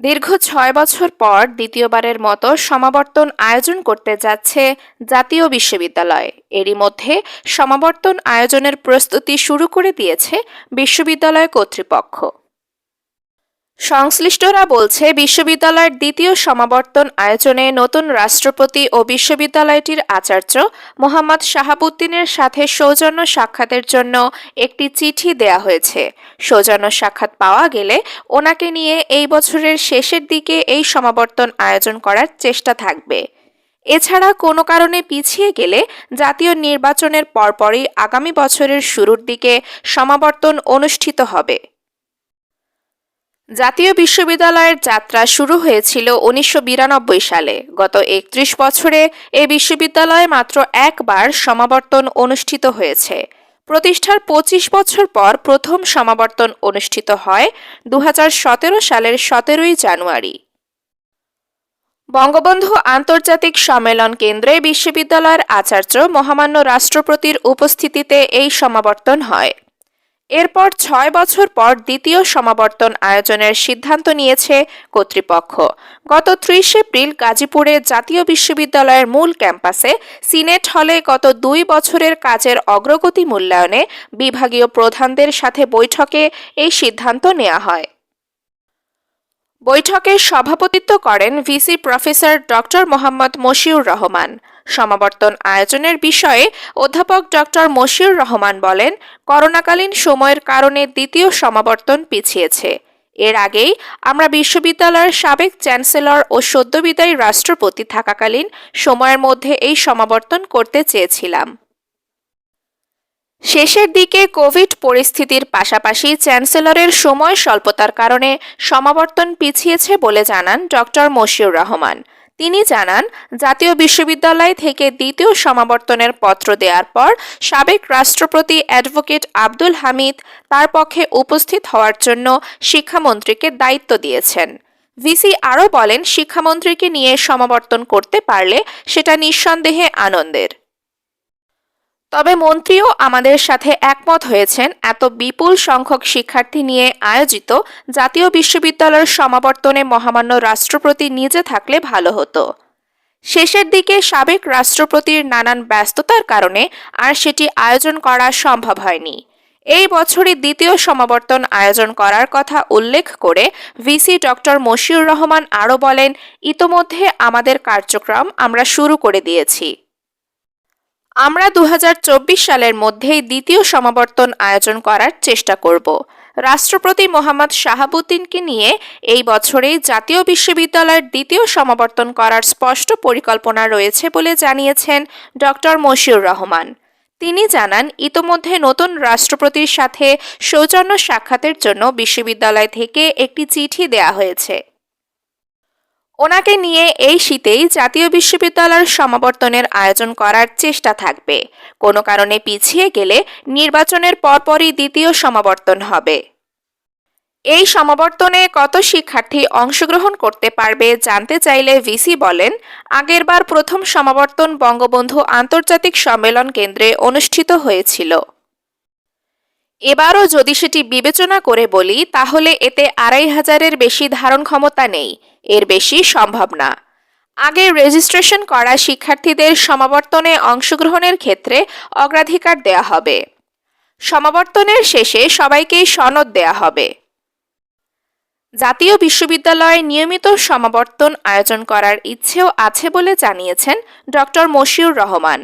দীর্ঘ ছয় বছর পর দ্বিতীয়বারের মতো সমাবর্তন আয়োজন করতে যাচ্ছে জাতীয় বিশ্ববিদ্যালয়। এরই মধ্যে সমাবর্তন আয়োজনের প্রস্তুতি শুরু করে দিয়েছে বিশ্ববিদ্যালয় কর্তৃপক্ষ। সংশ্লিষ্টরা বলছে, বিশ্ববিদ্যালয়ের দ্বিতীয় সমাবর্তন আয়োজনে নতুন রাষ্ট্রপতি ও বিশ্ববিদ্যালয়টির আচার্য মোহাম্মদ শাহাবুদ্দিনের সাথে সৌজন্য সাক্ষাতের জন্য একটি চিঠি দেয়া হয়েছে। সৌজন্য সাক্ষাৎ পাওয়া গেলে ওনাকে নিয়ে এই বছরের শেষের দিকে এই সমাবর্তন আয়োজন করার চেষ্টা থাকবে। এছাড়া কোনো কারণে পিছিয়ে গেলে জাতীয় নির্বাচনের পরপরই আগামী বছরের শুরুর দিকে সমাবর্তন অনুষ্ঠিত হবে। জাতীয় বিশ্ববিদ্যালয়ের যাত্রা শুরু হয়েছিল উনিশশো বিরানব্বই সালে। গত একত্রিশ বছরে এ বিশ্ববিদ্যালয়ে মাত্র একবার সমাবর্তন অনুষ্ঠিত হয়েছে। প্রতিষ্ঠার পঁচিশ বছর পর প্রথম সমাবর্তন অনুষ্ঠিত হয় দু হাজার সতেরো সালের সতেরোই জানুয়ারি। বঙ্গবন্ধু আন্তর্জাতিক সম্মেলন কেন্দ্রে বিশ্ববিদ্যালয়ের আচার্য মহামান্য রাষ্ট্রপতির উপস্থিতিতে এই সমাবর্তন হয়। এরপর ছয় বছর পর দ্বিতীয় সমাবর্তন আয়োজনের সিদ্ধান্ত নিয়েছে কর্তৃপক্ষ। গত ত্রিশ এপ্রিল গাজীপুরে জাতীয় বিশ্ববিদ্যালয়ের মূল ক্যাম্পাসে সিনেট হলে গত দুই বছরের কাজের অগ্রগতি মূল্যায়নে বিভাগীয় প্রধানদের সাথে বৈঠকে এই সিদ্ধান্ত নেওয়া হয়। বৈঠকে সভাপতিত্ব করেন VC professor doctor Mohammad Moshiur Rahman. সমাবর্তন আয়োজনের বিষয়ে অধ্যাপক ডক্টর মশিউর রহমান বলেন, করোনাকালীন সময়ের কারণে দ্বিতীয় সমাবর্তন পিছিয়েছে। এর আগেই আমরা বিশ্ববিদ্যালয়ের সাবেক চ্যান্সেলর ও সদ্যবিদায়ী রাষ্ট্রপতি থাকাকালীন সময়ের মধ্যে এই সমাবর্তন করতে চেয়েছিলাম। শেষের দিকে কোভিড পরিস্থিতির পাশাপাশি চ্যান্সেলরের সময় স্বল্পতার কারণে সমাবর্তন পিছিয়েছে বলে জানান ডক্টর মশিউর রহমান। তিনি জানান, জাতীয় বিশ্ববিদ্যালয় থেকে দ্বিতীয় সমাবর্তনের পত্র দেওয়ার পর সাবেক রাষ্ট্রপতি অ্যাডভোকেট আব্দুল হামিদ তার পক্ষে উপস্থিত হওয়ার জন্য শিক্ষামন্ত্রীকে দায়িত্ব দিয়েছেন। ভিসি আরও বলেন, শিক্ষামন্ত্রীকে নিয়ে সমাবর্তন করতে পারলে সেটা নিঃসন্দেহে আনন্দের। তবে মন্ত্রীও আমাদের সাথে একমত হয়েছেন। এত বিপুল সংখ্যক শিক্ষার্থী নিয়ে আয়োজিত জাতীয় বিশ্ববিদ্যালয়ের সমাবর্তনে মহামান্য রাষ্ট্রপতি নিজে থাকলে ভালো হতো। শেষের দিকে সাবেক রাষ্ট্রপতির নানান ব্যস্ততার কারণে আর সেটি আয়োজন করা সম্ভব হয়নি। এই বছরই দ্বিতীয় সমাবর্তন আয়োজন করার কথা উল্লেখ করে ভিসি ডক্টর মশিউর রহমান আরও বলেন, ইতোমধ্যে আমাদের কার্যক্রম আমরা শুরু করে দিয়েছি। আমরা দু হাজার চব্বিশ সালের মধ্যেই দ্বিতীয় সমাবর্তন আয়োজন করার চেষ্টা করব। রাষ্ট্রপতি মোহাম্মদ শাহাবুদ্দিনকে নিয়ে এই বছরেই জাতীয় বিশ্ববিদ্যালয়ের দ্বিতীয় সমাবর্তন করার স্পষ্ট পরিকল্পনা রয়েছে বলে জানিয়েছেন ডক্টর মশিউর রহমান। তিনি জানান, ইতোমধ্যে নতুন রাষ্ট্রপতির সাথে সৌজন্য সাক্ষাতের জন্য বিশ্ববিদ্যালয় থেকে একটি চিঠি দেয়া হয়েছে। ওনাকে নিয়ে এই শীতেই জাতীয় বিশ্ববিদ্যালয়ের সমাবর্তনের আয়োজন করার চেষ্টা থাকবে। কোনো কারণে পিছিয়ে গেলে নির্বাচনের পরপরই দ্বিতীয় সমাবর্তন হবে। এই সমাবর্তনে কত শিক্ষার্থী অংশগ্রহণ করতে পারবে জানতে চাইলে ভিসি বলেন আগেরবার প্রথম সমাবর্তন বঙ্গবন্ধু আন্তর্জাতিক সম্মেলন কেন্দ্রে অনুষ্ঠিত হয়েছিল। এবারও যদি সেটি বিবেচনা করে বলি, তাহলে এতে আড়াই হাজারের বেশি ধারণ ক্ষমতা নেই। এর বেশি সম্ভব না। আগে রেজিস্ট্রেশন করা শিক্ষার্থীদের সমাবর্তনে অংশগ্রহণের ক্ষেত্রে অগ্রাধিকার দেয়া হবে। সমাবর্তনের শেষে সবাইকেই সনদ দেয়া হবে। জাতীয় বিশ্ববিদ্যালয়ে নিয়মিত সমাবর্তন আয়োজন করার ইচ্ছেও আছে বলে জানিয়েছেন ডক্টর মশিউর রহমান।